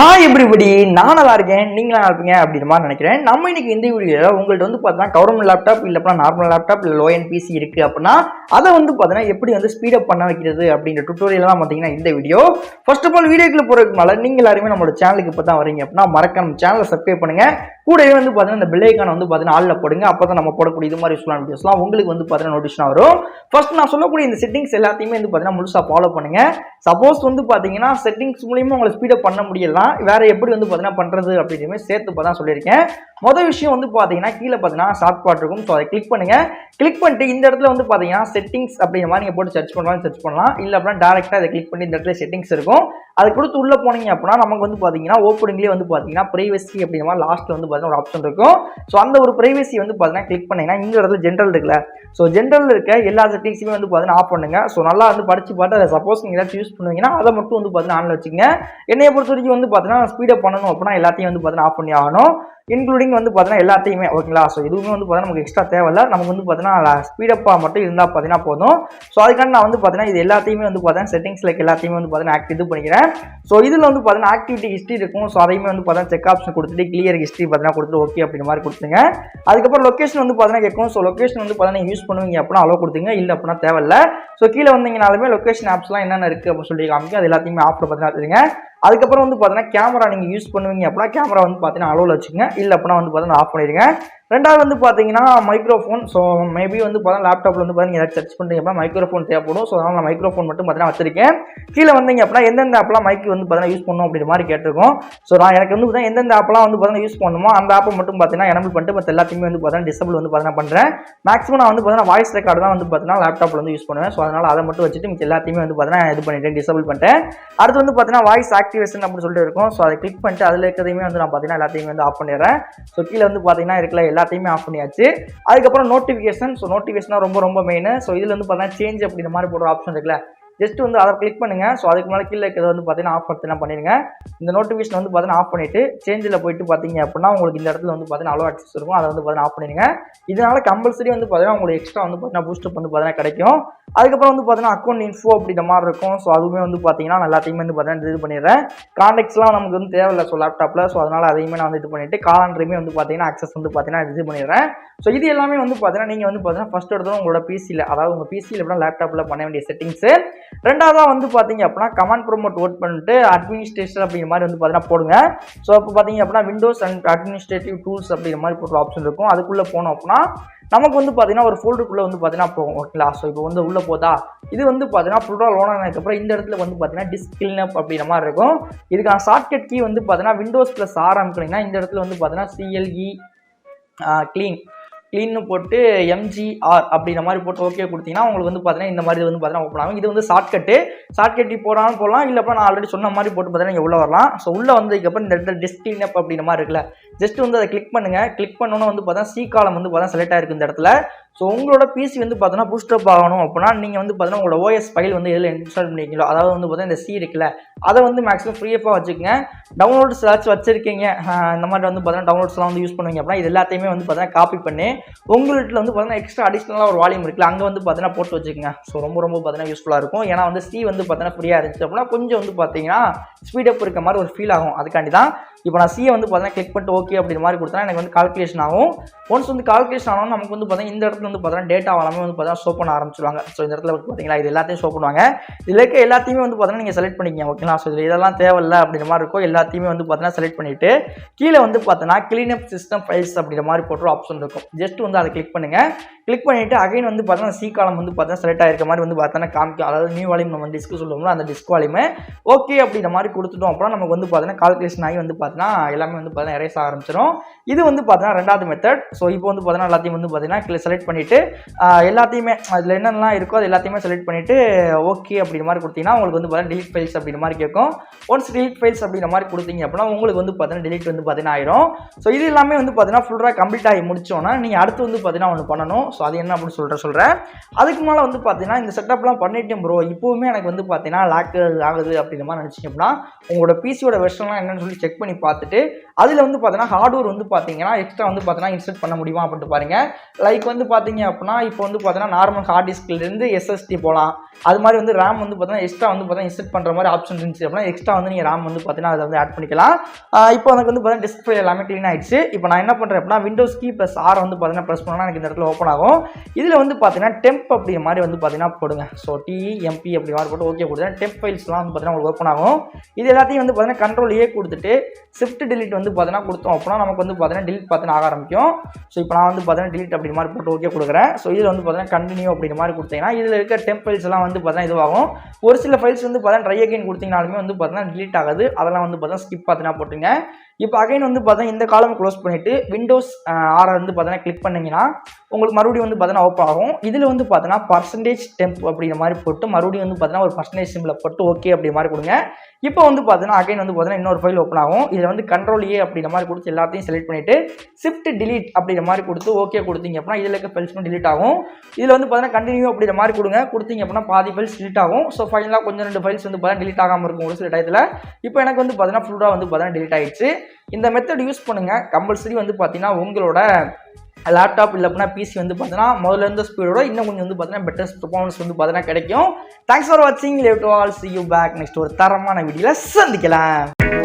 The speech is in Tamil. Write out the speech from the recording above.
ஹாய் எப்படிபடி நான் நல்லா இருக்கேன் நீங்க நல்லா இருப்பீங்க அப்படின்ற மாதிரி நினைக்கிறேன். நம்ம இன்னைக்கு இந்த வீடியோவில் உங்கள்கிட்ட வந்து பார்த்தீங்கன்னா கவர்மெண்ட் லேப்டாப் இல்லை அப்படின்னா நார்மல் லேப்டாப் இல்லை லோ என் பிசி இருக்கு அப்படின்னா அதை வந்து பார்த்தீங்கன்னா எப்படி வந்து ஸ்பீடப் பண்ண வைக்கிறது அப்படின்ற டுட்டோரியல் தான் பார்த்தீங்கன்னா இந்த வீடியோ. ஃபர்ஸ்ட் ஆஃப் ஆல் வீடியோக்குள்ள போகிறதுக்கு மேலே நீங்கள் எல்லாருமே நம்மளோட சேனலுக்கு இப்போ தான் வரீங்க அப்படின்னா மறக்க நம்ம சேனலை சப்ஸ்கிரைப் பண்ணுங்கள் கூடவே வந்து பார்த்தீங்கன்னா இந்த பில்லைக்கான வந்து பார்த்தீங்கன்னா ஆளில் போடுங்க. அப்போ தான் நம்ம போடக்கூடிய இது மாதிரி யூஸ்ஃபுல்லான வீடியோஸ்லாம் உங்களுக்கு வந்து பார்த்தீங்கன்னா நோட்டிஃபிகேஷன் வரும். ஃபர்ஸ்ட் நான் சொல்லக்கூடிய இந்த செட்டிங்ஸ் எல்லாத்தையுமே வந்து பார்த்தீங்கன்னா முழுசாக ஃபாலோ பண்ணுங்க. சப்போஸ் வந்து பார்த்தீங்கன்னா செட்டிங்ஸ் மூலியமாக உங்களை ஸ்பீடப் பண்ண முடியலாம் வேற எப்படி வந்து பார்த்தீங்கன்னா பண்ணுறது அப்படின்னு சேர்த்து இப்போ தான் சொல்லியிருக்கேன். மொதல் விஷயம் வந்து பார்த்தீங்கன்னா கீழே பார்த்தீங்கன்னா ஷார்ட் பாட் இருக்கும். ஸோ அதை கிளிக் பண்ணுங்க. கிளிக் பண்ணிட்டு இந்த இடத்துல வந்து பார்த்தீங்கன்னா செட்டிங்ஸ் அப்படிங்கிற மாதிரி நீங்கள் போட்டு சர்ச் பண்ணலாம் சர்ச் பண்ணலாம். இல்லை அப்படின்னா டேரெக்டாக அதை கிளிக் பண்ணி இந்த இடத்துல செட்டிங்ஸ் இருக்கும். அதை கொடுத்து உள்ளே போனீங்க அப்படின்னா நமக்கு வந்து பார்த்தீங்கன்னா ஓப்பனிங்லேயே வந்து பார்த்தீங்கன்னா ப்ரைவசி அப்படிங்கிற மாதிரி லாஸ்ட்டில் வந்து பார்த்தீங்கன்னா ஒரு ஆப்ஷன் இருக்கும் ஸோ அந்த ஒரு ப்ரைவசி வந்து பார்த்தீங்கன்னா கிளிக் பண்ணிங்கன்னா இந்த இடத்துல ஜென்ரல் இருக்குல்ல ஸோ ஜென்ரல் இருக்க எல்லா செட்டிங்ஸுமே வந்து பார்த்தீங்கன்னா ஆஃப் பண்ணுங்க ஸோ நல்லா வந்து படிச்சு பார்த்து அதை சப்போஸ் நீங்கள் ஏதாச்சும் யூஸ் பண்ணுவீங்கன்னா அதை மட்டும் வந்து பார்த்தீங்கன்னா ஆனில் வச்சுங்க என்னைய பொறுத்த வரைக்கும் வந்து பார்த்தீங்கன்னா ஸ்பீடப் பண்ணணும் அப்படின்னா எல்லாத்தையும் வந்து பார்த்தீங்கன்னா ஆஃப் பண்ணி ஆகணும் இன்க்ளூடிங் வந்து பார்த்தீங்கன்னா எல்லாத்தையுமே ஓகேங்களா ஸோ இதுவுமே வந்து பார்த்தீங்கன்னா நமக்கு எக்ஸ்ட்ரா தேவையில்ல நமக்கு வந்து பார்த்தீங்கன்னா ஸ்பீடப்பாக மட்டும் இருந்தால் பார்த்தீங்கன்னா போதும் ஸோ அதுக்கான நான் வந்து பார்த்தீங்கன்னா இது எல்லாத்தையுமே வந்து பார்த்தீங்கன்னா செட்டிங்ஸ் லைக் எல்லாத்தையுமே வந்து பார்த்தீங்கன்னா ஆக்டிவ் இது பண்ணிக்கிறேன் ஸோ இதில் வந்து பார்த்தீங்கன்னா ஆக்டிவிட்டி ஹிஸ்ட்ரி இருக்கும் ஸோ அதையுமே வந்து பார்த்தீங்கன்னா செக் ஆப்ஷன் கொடுத்துட்டு கிளியர் ஹிஸ்ட்ரி பார்த்தீங்கன்னா கொடுத்துட்டு ஓகே அப்படின்ற மாதிரி கொடுத்துங்க அதுக்கப்புறம் லொக்கேஷன் வந்து பார்த்தீங்கன்னா கேட்கும் ஸோ லொக்கேஷன் வந்து பார்த்தீங்கன்னா யூஸ் பண்ணுவீங்க அப்படின்னா அலோ கொடுத்துங்க இல்லை அப்படின்னா தேவையில்ல. ஸோ கீழே வந்தீங்கனாலுமே லொக்கேஷன் ஆப்ஸ்லாம் என்னென்ன இருக்குது அப்படின்னு சொல்லி காமிக்க அது எல்லாத்தையுமே ஆப்பில் பார்த்தீங்கன்னா வச்சுருங்க அதுக்கப்புறம் வந்து பார்த்தீங்கன்னா கேமரா நீங்கள் யூஸ் பண்ணுவீங்க அப்படின்னா கேமரா வந்து பார்த்தீங்கன்னா அலோவில் வச்சுங்க இல்லை அப்படின்னா வந்து பார்த்தீங்கன்னா ஆஃப் பண்ணிடுங்க. ரெண்டாவது வந்து பார்த்தீங்கன்னா மைக்ரோஃபோன் ஸோ மேபி வந்து பார்த்தீங்கன்னா லேப்டாப்பில் வந்து பார்த்தீங்கன்னா ஏதாச்சும் சர்ச் பண்ணுறீங்க அப்படின்னா மைக்ரோஃபோன் தேவைப்படும் ஸோ அதனால் நான் மைக்ரோஃபோன் மட்டும் பார்த்தீங்கன்னா வச்சிருக்கேன் கீழே வந்தீங்க அப்படின்னா எந்தெந்த ஆப்லாம் மைக் வந்து பார்த்தீங்கன்னா யூஸ் பண்ணணும் அப்படின்ற மாதிரி கேட்டிருக்கோம் ஸோ நான் எனக்கு வந்து பார்த்தீங்கன்னா எந்தெந்த ஆப்லாம் வந்து பார்த்தீங்கன்னா யூஸ் பண்ணுமோ அந்த ஆப்பை மட்டும் பார்த்தீங்கன்னா எனபிள் பண்ணிட்டு மற்ற எல்லாத்தையுமே வந்து பார்த்தீங்கன்னா டிசபிள் வந்து பார்த்தீங்கன்னா பண்ணுறேன் மேக்ஸிமம் நான் வந்து பார்த்தீங்கன்னா வாய்ஸ் ரெக்கார்டு தான் வந்து பார்த்தீங்கன்னா லேப்டாப்பில் வந்து யூஸ் பண்ணுவேன் ஸோ அதனால் அதை மட்டும் வச்சுட்டு மிச்ச எல்லாத்தையுமே வந்து பார்த்தீங்கன்னா இது பண்ணிட்டேன் டிசபிள் பண்ணிட்டேன் அடுத்து வந்து பார்த்தீங்கன்னா வாய்ஸ் ஆக்டிவேஷன் அப்படின்னு சொல்லிட்டு இருக்கும் ஸோ அதை கிளிக் பண்ணிட்டு அதில் இருக்கிறதையுமே வந்து நான் பார்த்தீங்கன்னா எல்லாத்தையுமே வந்து ஆஃப் பண்ணிடுறேன் ஸோ கீழே வந்து பார்த்தீங்கன்னா இருக்கிற எல்லாத்தையுமே ஆஃப் பண்ணியாச்சு. அதுக்கப்புறம் நோட்டிஃபிகேஷன் ஸோ நோட்டிஃபிகேஷன் ரொம்ப ரொம்ப மெயின் ஸோ இதில் வந்து பார்த்தீங்கன்னா சேஞ்ச் அப்படின்ற மாதிரி போடுற ஆப்ஷன் இருக்குல்ல? ஜஸ்ட் வந்து அதை கிளிக் பண்ணுங்க ஸோ அதுக்கு மேலே கீழே இருக்கிறத வந்து பார்த்தீங்கன்னா ஆஃப் பண்ணி பண்ணிடுங்க இந்த நோட்டிஃபிகேஷன் வந்து பார்த்தீங்கன்னா ஆஃப் பண்ணிட்டு சேஞ்சில் போயிட்டு பார்த்தீங்க அப்படின்னா உங்களுக்கு இந்த இடத்துல வந்து பார்த்தீங்கன்னா அலோ ஆக்சஸ் இருக்கும் அதை வந்து பார்த்தீங்கன்னா ஆஃப் பண்ணிடுங்க இதனால் கம்பல்சரி வந்து பார்த்தீங்கன்னா உங்களுக்கு எக்ஸ்ட்ரா வந்து பார்த்தீங்கன்னா பூஸ்டப் வந்து பார்த்தீங்கன்னா கிடைக்கும் அதுக்கப்புறம் வந்து பார்த்தீங்கன்னா அக்கௌண்ட் இன்ஃபோ அப்படின்ற மாதிரி இருக்கும் ஸோ அதுவுமே வந்து பார்த்தீங்கன்னா எல்லாத்தையுமே வந்து பார்த்தீங்கன்னா இது பண்ணிடுறேன் கான்டாக்ட்ஸ்லாம் நமக்கு வந்து தேவையில்லை ஸோ லேப்டாப்பில் ஸோ அதனால் அதையுமே நான் வந்து இது பண்ணிவிட்டு காலண்டரையுமே வந்து பார்த்தீங்கன்னா அக்சஸ் வந்து பார்த்தீங்கன்னா இது பண்ணிடுறேன் ஸோ இது எல்லாமே வந்து பார்த்தீங்கன்னா நீங்கள் வந்து பார்த்தீங்கன்னா ஃபஸ்ட் எடுத்தோம் உங்களோட பிசியில் அதாவது உங்கள் பிசியில் எப்படின்னா லேப்டாப்பில் பண்ண வேண்டிய செட்டிங்ஸு ரெண்டாவதாக வந்து பார்த்தீங்க அப்படின்னா கமாண்ட் ப்ரோமோட் ஓட் பண்ணிட்டு அட்மினிஸ்ட்ரேஷன் அப்படிங்கிற மாதிரி வந்து பார்த்தீங்கன்னா போடுங்க. ஸோ அப்போ பார்த்தீங்க அப்படின்னா விண்டோஸ் அண்ட் அட்மினிஸ்ட்ரேட்டிவ் டூல்ஸ் அப்படிங்கிற மாதிரி போட்டு ஆப்ஷன் இருக்கும். அதுக்குள்ளே போனோம் அப்படின்னா நமக்கு வந்து பார்த்தீங்கன்னா ஒரு ஃபோல்டருக்குள்ளே வந்து பார்த்தீங்கன்னா போகும் ஓகேங்களா? ஸோ இப்போ வந்து உள்ளே போதா? இது வந்து பார்த்தீங்கன்னா ஃபுல்லாக லோன் ஆனதுக்கப்புறம் இந்த இடத்துல வந்து பார்த்தீங்கன்னா டிஸ்க் கிளீனப் அப்படிங்கிற மாதிரி இருக்கும். இதுக்கான ஷார்ட்கட் கீ வந்து பார்த்தீங்கன்னா விண்டோஸ் ப்ளஸ் ஆரம்பிக்கிறீங்கன்னா இந்த இடத்துல வந்து பார்த்தீங்கன்னா சிஎல்இ க்ளீன் க்ளீன்னு போட்டு எம்ஜிஆர் அப்படின்ற மாதிரி போட்டு ஓகே கொடுத்தீங்கன்னா உங்களுக்கு வந்து பார்த்தீங்கன்னா இந்த மாதிரி வந்து பார்த்தீங்கன்னா ஓப்பன் ஆகும். இது வந்து ஷார்ட்கட்டு ஷார்ட்கட் போடாமல் போடலாம். இல்லை நான் ஆல்ரெடி சொன்ன மாதிரி போட்டு பார்த்தீங்கன்னா இங்கே உள்ளே வரலாம். ஸோ உள்ளே வந்ததுக்கப்புறம் இந்த இடத்துல டிஸ்க் கிளீனப் அப்படின்ற மாதிரி இருக்குல்ல. ஜஸ்ட் வந்து அதை கிளிக் பண்ணுங்கள் கிளிக் பண்ணோன்னு வந்து பார்த்தா சி காலம் வந்து பார்த்தா செலக்ட் ஆயிருக்கு இந்த இடத்துல. ஸோ உங்களோட பிசி வந்து பார்த்தோன்னா பூஸ்டப் ஆகணும் அப்படின்னா நீங்கள் வந்து பார்த்தீங்கன்னா உங்களோட ஓஎஸ் ஃபைல் வந்து எதில் இன்ஸ்டால் பண்ணிக்கிறீங்களோ அதாவது வந்து பார்த்தீங்கன்னா இந்த சி இருக்குல்ல அதை வந்து மேக்ஸிமம் ஃப்ரீயப்பாக வச்சுக்கோங்க டவுன்லோட்ஸ் ஏதாச்சும் வச்சிருக்கீங்க இந்த மாதிரி வந்து பார்த்தீங்கன்னா டவுன்லோட்ஸ்லாம் வந்து யூஸ் பண்ணுவீங்க அப்படின்னா இது எல்லாத்தையுமே வந்து பார்த்தீங்கன்னா காப்பி பண்ணி உங்கள்கிட்ட வந்து பார்த்தீங்கன்னா எக்ஸ்ட்ரா அடிஷ்னலாக ஒரு வால்யூம் இருக்குல்ல அங்கே வந்து பார்த்தீங்கன்னா போட்டு வச்சுக்கோங்க ஸோ ரொம்ப ரொம்ப பார்த்தீங்கன்னா யூஸ்ஃபுல்லாக இருக்கும் ஏன்னா வந்து சி வந்து பார்த்தீங்கன்னா ஃப்ரீயாக இருந்துச்சு அப்படின்னா கொஞ்சம் வந்து பார்த்தீங்கன்னா ஸ்பீடப் இருக்க மாதிரி ஒரு ஃபீல் ஆகும் அதுக்காண்டி தான் இப்போ நான் சியை வந்து பார்த்தீங்கன்னா கிளிக் பண்ணிட்டு ஓகே அப்படின்ற மாதிரி கொடுத்தா எனக்கு வந்து கால்குலேஷன் ஆகும் ஒன்ஸ் வந்து கால்குலேஷன் ஆனாலும் நமக்கு வந்து பார்த்தீங்கன்னா இந்த இடத்துல வந்து பார்த்தீங்கன்னா டேட்டா எல்லாமே வந்து பார்த்தீங்கன்னா ஷோ பண்ண ஆரம்பிச்சிருவாங்க ஸோ இந்த இடத்துல வந்து பார்த்தீங்களா இது எல்லாத்தையும் ஷோ பண்ணுவாங்க இதில் இருக்க எல்லாத்தையுமே வந்து பார்த்தீங்கன்னா நீங்கள் செலக்ட் பண்ணிக்கங்க ஓகேங்களா ஸோ இதில் இதெல்லாம் தேவையில்ல அப்படின்ற மாதிரி இருக்கும் எல்லாத்தையுமே வந்து பார்த்தீங்கன்னா செலக்ட் பண்ணிவிட்டு கீழே வந்து பார்த்தீங்கன்னா கிளீனப் சிஸ்டம் ஃபைல்ஸ் அப்படின்ற மாதிரி போட்டு ஆப்ஷன் இருக்கும் ஜஸ்ட் வந்து அதை கிளிக் பண்ணுங்கள் கிளிக் பண்ணிவிட்டு அகைன் வந்து பார்த்தீங்கன்னா சி காலம் வந்து பார்த்தீங்கன்னா செலக்ட் ஆகிருக்க மாதிரி வந்து பார்த்தீங்கன்னா காமிக்கும் அதாவது நியூ வால்யூம் நம்ம டிஸ்க் சொல்லுவோம்ல அந்த டிஸ்க் வால்யூமே ஓகே அப்படின்ற மாதிரி கொடுத்துட்டோம் அப்புறம் நமக்கு வந்து பார்த்தீங்கன்னா கால்குலேஷன் ஆகி வந்து பார்த்தீங்கன்னா எல்லாமே வந்து பார்த்தீங்கன்னா எரேஸ் ஆரம்பிச்சிடும் இது வந்து பார்த்தீங்கன்னா ரெண்டாவது மெத்தட் ஸோ இப்போ வந்து பார்த்தீங்கன்னா எல்லாத்தையும் வந்து பார்த்தீங்கன்னா செலக்ட் பண்ணிவிட்டு எல்லாத்தையுமே அதில் என்னென்னலாம் இருக்கோ அது எல்லாத்தையுமே செலக்ட் பண்ணிவிட்டு ஓகே அப்படின்ற மாதிரி கொடுத்தீங்கன்னா உங்களுக்கு வந்து பார்த்தீங்கன்னா டிலீட் ஃபைல்ஸ் அப்படின்ற மாதிரி கேட்கும். ஒன்ஸ் டிலீட் ஃபைல்ஸ் அப்படின்ற மாதிரி கொடுத்தீங்க அப்படின்னா உங்களுக்கு வந்து பார்த்தீங்கன்னா டிலீட் வந்து பார்த்தீங்கன்னா ஆயிரும். ஸோ இது எல்லாமே வந்து பார்த்தீங்கன்னா ஃபுல்லாக கம்ப்ளீட் ஆகி முடிச்சோன்னா நீங்கள் அடுத்து வந்து பார்த்தீங்கன்னா ஒன்று பண்ணணும். ஸோ அது என்ன அப்படின்னு சொல்கிற சொல்கிறேன் அதுக்கு மேலே வந்து பார்த்தீங்கன்னா இந்த செட்டப்லாம் பண்ணிட்டேன் ப்ரோ இப்போவுமே எனக்கு வந்து பார்த்தீங்கன்னா லாக் ஆகுது அப்படின்ற மாதிரி நினச்சிங்க அப்படின்னா உங்களோட பிசியோட வெர்ஷன்லாம் என்னென்னு சொல்லி செக் பண்ணி பார்த்துட்டு அதில் வந்து பார்த்தீங்கன்னா ஹார்ட்வேர் வந்து பார்த்தீங்கன்னா எக்ஸ்ட்ரா வந்து பார்த்தீங்கன்னா இன்ஸ்டால் பண்ண முடியுமா அப்படின்ட்டு பாருங்கள் லைக் வந்து பார்த்தீங்க அப்படின்னா இப்போ வந்து பார்த்தீங்கன்னா நார்மல் ஹார்ட் டிஸ்க்லேருந்து எஸ்எஸ்டி போகலாம் அது மாதிரி வந்து ரேம் வந்து பார்த்தீங்கன்னா எக்ஸ்ட்ரா வந்து பார்த்தீங்கன்னா இன்செட் பண்ணுற மாதிரி ஆப்ஷன் இருந்துச்சு அப்படின்னா எக்ஸ்ட்ரா வந்து நீங்கள் ரேம் வந்து பார்த்தீங்கன்னா அதை வந்து ஆட் பண்ணிக்கலாம் இப்போ எனக்கு வந்து பார்த்தீங்கன்னா டிஸ்பிளே எல்லாமே க்ளீன் ஆயிடுச்சு இப்போ நான் என்ன பண்ணுறேன் அப்படின்னா விண்டோஸ் கீ ப்ளஸ் ஆர் வந்து பார்த்தீங்கன்னா ப்ரெஸ் பண்ணால் எனக்கு இந்த இடத்துல ஓப்பன் ஆகும் இதில் வந்து பார்த்தீங்கன்னா டெம்ப் அப்படிங்கிற மாதிரி வந்து பார்த்தீங்கன்னா போடுங்க ஸோ டிஎம்பி அப்படி மாதிரி போட்டு ஓகே கொடுத்தேன் டெம்ப் ஃபைல்ஸ்லாம் வந்து பார்த்தீங்கன்னா உங்களுக்கு ஓப்பன் ஆகும் இது எல்லாத்தையும் வந்து பார்த்தீங்கன்னா கண்ட்ரோல் ஏ கொடுத்துட்டு ஷிஃப்ட் டிலீட் வந்து பார்த்தீங்கன்னா கொடுத்தோம் அப்படின்னா நமக்கு வந்து பார்த்தீங்கன்னா டிலீட் பார்த்தீங்கன்னா ஆக ஆரம்பிக்கும் ஸோ இப்போ நான் வந்து பார்த்தீங்கன்னா டிலீட் அப்படி மாதிரி போட்டு ஓகே கொடுக்குறேன். ஸோ இதில் வந்து பார்த்தீங்கன்னா கண்டினியூ அப்படிங்கிற மாதிரி கொடுத்தீங்கன்னா இதில் இருக்க டெம்பிள்ஸ் எல்லாம் வந்து பார்த்தீங்கன்னா இதுவாகும். ஒரு சில ஃபைல்ஸ் வந்து பார்த்தீங்கன்னா ட்ரை அகைன் கொடுத்தீங்கனாலுமே வந்து பார்த்தீங்கன்னா டிலீட் ஆகாது. அதெல்லாம் வந்து பார்த்தீங்கன்னா ஸ்கிப் பார்த்தீங்கன்னா போட்டுங்க இப்போ அகைன் வந்து பார்த்தீங்கன்னா இந்த காலம் க்ளோஸ் பண்ணிவிட்டு விண்டோஸ் ஆரை வந்து பார்த்தீங்கன்னா கிளிக் பண்ணிங்கன்னா உங்களுக்கு மறுபடியும் வந்து பார்த்தீங்கன்னா ஓப்பன் ஆகும் இதில் வந்து பார்த்தீங்கன்னா பர்சன்டேஜ் டெம்ப் அப்படிங்கிற மாதிரி போட்டு மறுபடியும் வந்து பார்த்தீங்கன்னா ஒரு பர்சன்டேஜ் சிம்பிளை போட்டு ஓகே அப்படி மாதிரி கொடுங்க இப்போ வந்து பார்த்தீங்கன்னா அகைன் வந்து பார்த்தீங்கன்னா இன்னொரு ஃபைல் ஓப்பன் ஆகும் இதில் வந்து கண்ட்ரோல் ஏ அப்படிங்கிற மாதிரி கொடுத்து எல்லாத்தையும் செலக்ட் பண்ணிவிட்டு ஷிஃப்ட் டிலீட் அப்படிங்கிற மாதிரி கொடுத்து ஓகே கொடுத்தீங்க அப்படின்னா இதில் இருக்க ஃபைல்ஸும் டிலீட் ஆகும் இதில் வந்து பார்த்தீங்கன்னா கண்டினியூ அப்படிங்கிற மாதிரி கொடுங்க கொடுத்தீங்க அப்படின்னா பாதி ஃபைல்ஸ் டிலீட் ஆகும் ஸோ ஃபைனலாக கொஞ்சம் ரெண்டு ஃபைல்ஸ் வந்து பார்த்தீங்கன்னா டிலீட் ஆகாமல் இருக்கும் ஒரு சில டயத்தில் இப்போ எனக்கு வந்து பார்த்தீங்கன்னா ஃபுல்லாக வந்து பார்த்தீங்கன்னா டிலீட் ஆகிடுச்சு இந்த மெத்தட் யூஸ் பண்ணுங்கள் கம்பல்சரி வந்து பார்த்தீங்கன்னா உங்களோட லேப்டாப் இல்லை அப்படின்னா பிசி வந்து பார்த்தீங்கன்னா முதல்ல இருந்த ஸ்பீடோட இன்னும் கொஞ்சம் வந்து பார்த்தீங்கன்னா பெட்டர் பர்ஃபார்மன்ஸ் வந்து பார்த்தீங்கன்னா கிடைக்கும். தேங்க்ஸ் ஃபார் வாட்சிங் love to all see you back next ஒரு தரமான வீடியோவில் சந்திக்கலாம்.